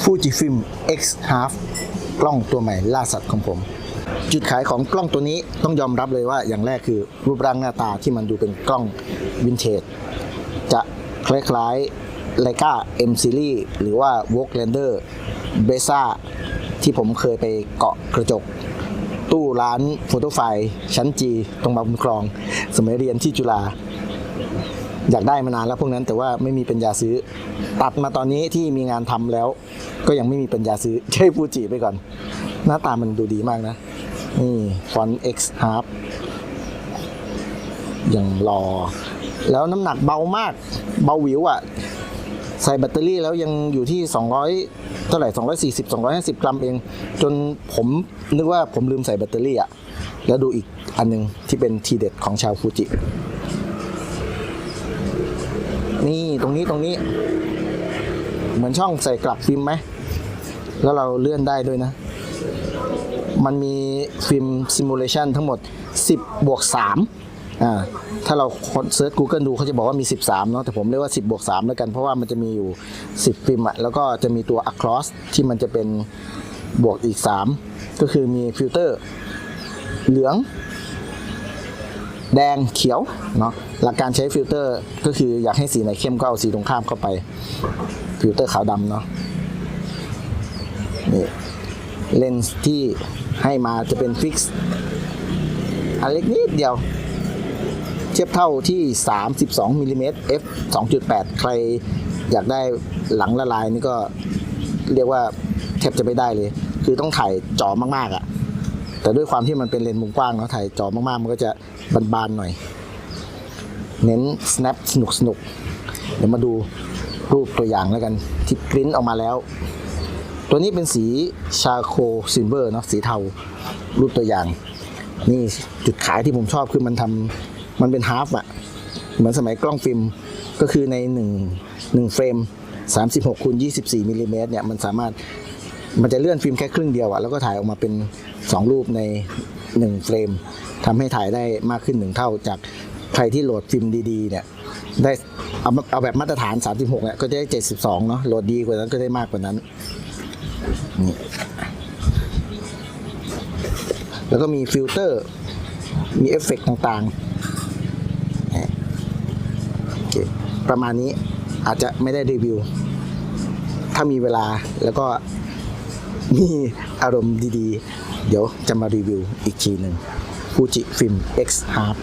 Fujifilm X Half กล้องตัวใหม่ล่าสัตว์ของผม จุดขายของกล้องตัวนี้ต้องยอมรับเลยว่าอย่างแรกคือรูปร่างหน้าตาที่มันดูเป็นกล้องวินเทจจะคล้ายๆ Leica M Series หรือว่า v o g l a n d e r b e s a ที่ผมเคยไปเกาะกระจก ตู้ร้านโฟโต้ไฟชั้นจีตรงบางบุญครอง สมัยเรียนที่จุฬา อยากได้มานานแล้วพวกนั้นแต่ว่าไม่มีปัญญาซื้อ ตัดมาตอนนี้ที่มีงานทำแล้ว ก็ยังไม่มีปัญญาซื้อใช้ฟูจิไปก่อน หน้าตามันดูดีมากนะนี่ฟอน X Half ยังรอ แล้วน้ำหนักเบามาก เบาหวิวอะ่ะ ใส่แบตเตอรี่แล้วยังอยู่ที่ 200 เท่าไหร่ 240 250 กรัมเอง จนผมนึกว่าผมลืมใส่แบตเตอรี่อะ่ะ แล้วดูอีกอันหนึงที่เป็นทีเด็ดของชาวฟูจิ นี่ตรงนี้ตรงนี้ เหมือนช่องใส่กลับฟิล์มไหม แล้วเราเลื่อนได้ด้วยนะ มันมีฟิล์มซิมูเลชันทั้งหมด 10 บวก 3 อ่า ถ้าเราเซิร์ช Google ดูเขาจะบอกว่ามี 13 เนาะ แต่ผมเรียกว่า 10 บวก 3 แล้วกัน เพราะว่ามันจะมีอยู่ 10 ฟิล์มอะแล้วก็จะมีตัว across ที่มันจะเป็นบวกอีก 3 ก็คือมีฟิลเตอร์ เหลือง แดงเขียว เนาะ หลักการใช้ฟิลเตอร์ก็คืออยากให้สีไหนเข้มก็เอาสีตรงข้ามเข้าไป ฟิลเตอร์ขาวดำเนาะนี่เลนส์ที่ให้มาจะเป็นฟิกซ์อันเล็กนิดเดียว เทียบเท่าที่ 32มิลลิเมตร f 2.8 ใครอยากได้หลังละลายนี่ก็เรียกว่าแทบจะไม่ได้เลย คือต้องถ่ายจอมากๆอะ่ะ แต่ด้วยความที่มันเป็นเลนส์มุมกว้างเนาะถ่ายจอมากๆ มันก็จะบานๆหน่อย เน้น snap สนุกสนุกเดี๋ยวมาดูรูปตัวอย่างแล้วกัน ที่ปริ้นออกมาแล้ว ตัวนี้เป็นสีชาโคซิลเวอร์เนาะสีเทารูปตัวอย่าง นี่จุดขายที่ผมชอบคือมันทำมันเป็นฮาฟอะเหมือนสมัยกล้องฟิล์มก็คือใน1 1เฟรม36คูณ24มิลลิเมตรเนี่ยมันสามารถมันจะเลื่อนฟิล์มแค่ครึ่งเดียวอะแล้วก็ถ่ายออกมาเป็น 2 รูปใน 1 เฟรมทำให้ถ่ายได้มากขึ้น 1 เท่าจาก ใครที่โหลดฟิล์มดีๆเนี่ยได้เอาเอาแบบมาตรฐาน 36เนี่ยก็จะได้ 72 เนาะโหลดดีกว่านั้นก็ได้มากกว่านั้นนี่แล้วก็มีฟิลเตอร์ มีเอฟเฟกต์ต่างๆ ประมาณนี้อาจจะไม่ได้รีวิว ถ้ามีเวลาแล้วก็มีอารมณ์ดีๆ เดี๋ยวจะมารีวิวอีกทีหนึ่งฟูจิฟิล์ม X Half